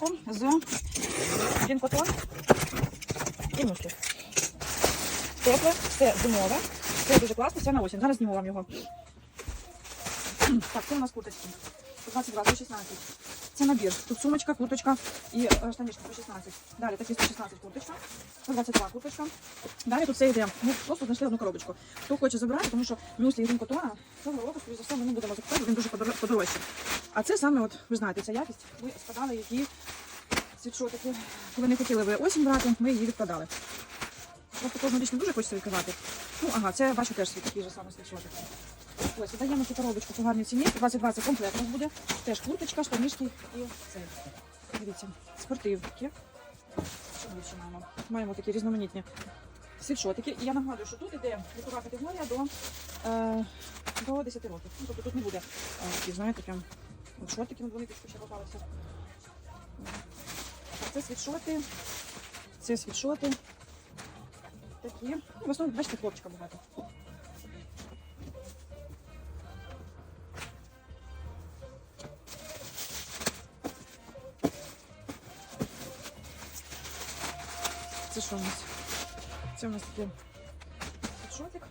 коробочку з Жінкотон і муски. Тепле, це зимове, це дуже класно, це на осінь. Зараз зніму вам його. Так, це у нас курточки. 122, 116. Це набір. Тут сумочка, курточка і е, штанішки по 16. Далі такі 116 курточка, 122 курточка. Далі тут все йде. Ми просто знайшли одну коробочку. Хто хоче забрати, тому що мюслі і котона цього року, скоріш за все, ми не будемо закупати, він дуже подорожчий. А це саме, от, ви знаєте, ця якість. Ми складали які світшотики. Коли не хотіли ви осінь брати, ми її відкладали. Просто кожну річ не дуже хочеться відкривати. Ну, ага, це бачу теж такий же самий світшотик. Ось, віддаємо цю коробочку по гарній ціні. 22 це комплект у нас буде. Теж курточка, штанішки і цей. Дивіться, спортивки. Що ми ще маємо? Маємо такі різноманітні світшотики. І я нагадую, що тут іде вікова категорія до, е, до 10 років. Ну, тобто тут не буде е, знаєте, прям от шортики на двониточку ще попалися. Це світшоти. Це світшоти. Такі. Ну, в основному, бачите, хлопчика багато. Це що у нас? Це у нас такий шотик.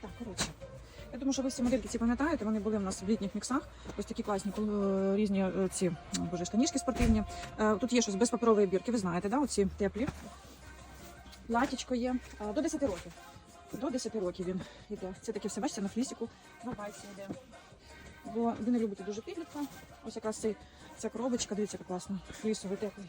Так, коротше. Я думаю, що ви всі модельки пам'ятаєте, вони були в нас в літніх міксах. Ось такі класні е, різні е, ці боже, штанішки спортивні. Е, Тут є щось без паперової бірки, ви знаєте, да? оці теплі. Платічко є Е, до 10 років. До 10 років він йде. Це таке все, бачите, на флісіку, на байці йде. Бо ви не любите дуже підлітка. Ось якраз цей, ця коробочка, дивіться, як класно. Флісовий теплий.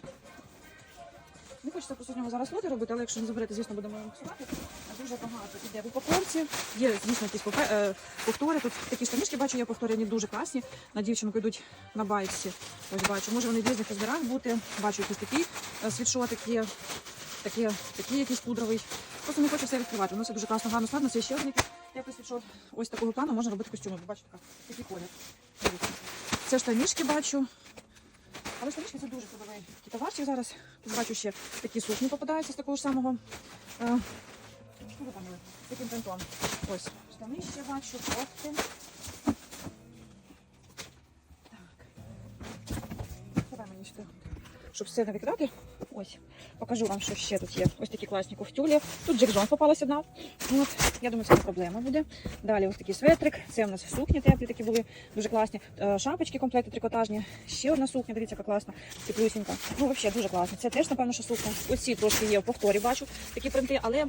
Хочеться просто з нього зараз лоти робити, але якщо не заберете, звісно, будемо міксувати. А Дуже багато іде в упаковці. Є, звісно, якісь е, повтори. Тут такі штанішки бачу, я повторені дуже класні. На дівчинку йдуть на байці. Ось бачу. Може вони в різних розмірах бути. Бачу якісь такі е, світшотик є. Такі, такі якісь пудровий. Просто не хочу все відкривати. Воно все дуже класно, гарно складно. Це ще один якийсь якийсь світшот. Ось такого плану можна робити костюми. Бачите, такий колір. Це штанішки бачу. Але штанішки це дуже такий товарчик зараз. Тут бачу ще такі сукні попадаються з такого ж самого. Е, що ви там були? Таким принтом. Ось, штани ще бачу, кофти. Так. Давай мені сюди. Щоб все не викидати. Ось, покажу вам, що ще тут є. Ось такі класні кофтюлі. Тут Джек Джон попалась одна. От, я думаю, це не проблема буде. Далі ось такий светрик. Це у нас сукні теплі такі були, дуже класні. Е, Шапочки, комплекти трикотажні. Ще одна сукня, дивіться, яка класна, теплюсінька. Ну, взагалі дуже класно. Це теж, напевно, що сукня. Ось ці трошки є в повторі, бачу такі принти, але е,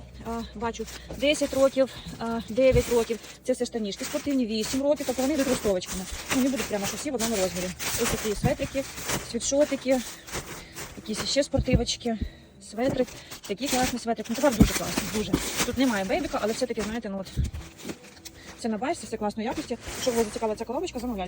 бачу 10 років, е, 9 років. Це все штанішки спортивні, 8 років, тобто вони йдуть розтовочками. Ну, не будуть прямо що всі в одному розмірі. Ось такі светрики, світшотики, якісь ще спортивочки. Светрик, такий класний светрик. Ну, тепер дуже класний, дуже. Тут немає бейбіка, але все-таки, знаєте, ну от це на байсі, все класної якості. Якщо вас зацікавила ця коробочка, замовляйте.